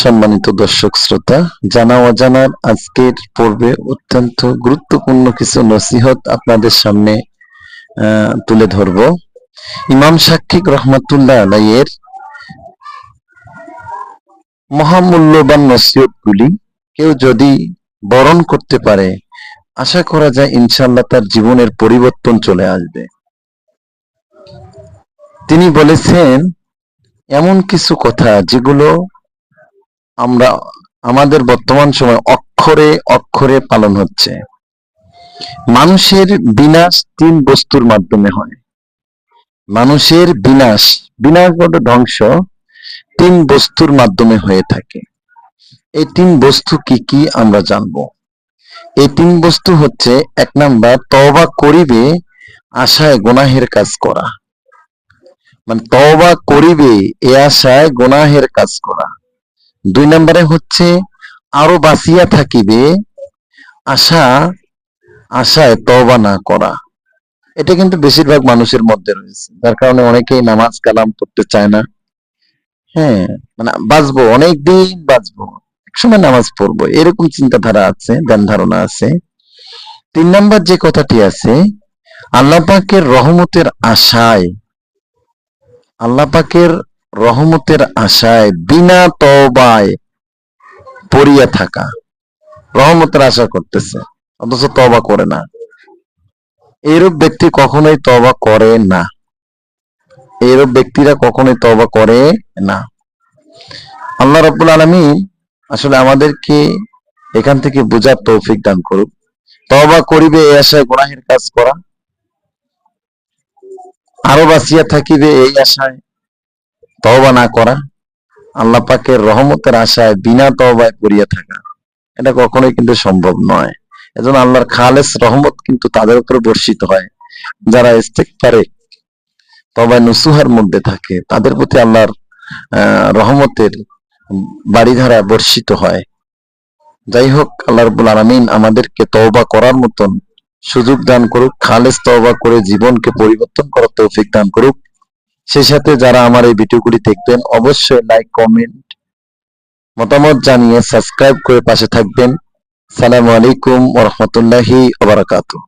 সম্মানিত দর্শক শ্রোতা, জানা অজানার আজকের পর্বে অত্যন্ত গুরুত্বপূর্ণ কিছু নসিহত আপনাদের সামনে তুলে ধরব। ইমাম সাক্ষিক রহমাতুল্লাহ আলাইয়ের মহামূল্যবান নসিহতগুলি, কেউ যদি বরণ করতে পারে, আশা করা যায় ইনশাল্লাহ তার জীবনের পরিবর্তন চলে আসবে। তিনি বলেছেন, এমন কিছু কথা যেগুলো আমরা, আমাদের বর্তমান সময় অক্ষরে অক্ষরে পালন হচ্ছে। মানুষের বিনাশ তিন বস্তুর মাধ্যমে হয়। মানুষের বিনাশ বিনাশ বলতে ধ্বংস, তিন বস্তুর মাধ্যমে হয়ে থাকে। এই তিন বস্তু কি কি আমরা জানব? এই তিন বস্তু হচ্ছে, এক নাম্বার, তওবা করিবে, আশায় গোনাহের কাজ করা। মানে তওবা করিবে, এ আশায় গোনাহের কাজ করা। দুই নম্বরে হচ্ছে, আরও বাঁচিয়া থাকিবে, আশা, আশায় তওবা না করা। এটা কিন্তু বেশিরভাগ মানুষের মধ্যে রয়েছে। যার কারণে অনেকেই নামাজ কালাম পড়তে চায় না। হ্যাঁ মানে বাঁচবো, অনেকদিন বাঁচবো। একসময় নামাজ পড়ব, এরকম চিন্তাধারা আছে, ধ্যান ধারণা আছে। তিন নম্বর যে কথাটি আছে, আল্লাহ পাকের রহমতের আশায়, আল্লাহ পাকের রহমতের আশায় বিনা তবায় পড়িয়া থাকা, রহমতের আশা করতেছে, অথচ তবা করে না। এইরূপ ব্যক্তি কখনোই তবা করে না। এইরূপ ব্যক্তিরা কখনোই তবা করে না। আল্লাহ রব্বুল আলমী আসলে আমাদেরকে এখান থেকে বোঝার তৌফিক দান করুক তবা করিবে, এই আশায় গোনাহের কাজ করা। আরও বাঁচিয়া থাকিবে, এই আশায় তওবা না করা। আল্লাহ পাকের রহমতের আশায় বিনা তওবায় পড়িয়া থাকা। এটা কখনোই কিন্তু সম্ভব নয়। এজন্য আল্লাহর খালেস রহমত কিন্তু তাদের উপরে বর্ষিত হয়। যারা ইস্তেকফারে তবায় নুসুহার মধ্যে থাকে, তাদের প্রতি আল্লাহর রহমতের বাড়িধারা বর্ষিত হয়। যাই হোক আল্লাহ রবুল আলমিন আমাদেরকে তওবা করার মতন সুযোগ দান করুক, খালেস তওবা করে জীবনকে পরিবর্তন করার তৌফিক দান করুক। সেই সাথে যারা আমার এই ভিডিওগুলি দেখবেন, অবশ্যই লাইক, কমেন্ট, মতামত জানিয়ে সাবস্ক্রাইব করে পাশে থাকবেন। সালামু আলাইকুম ওরহমতুল্লাহি ওবারাকাতুহ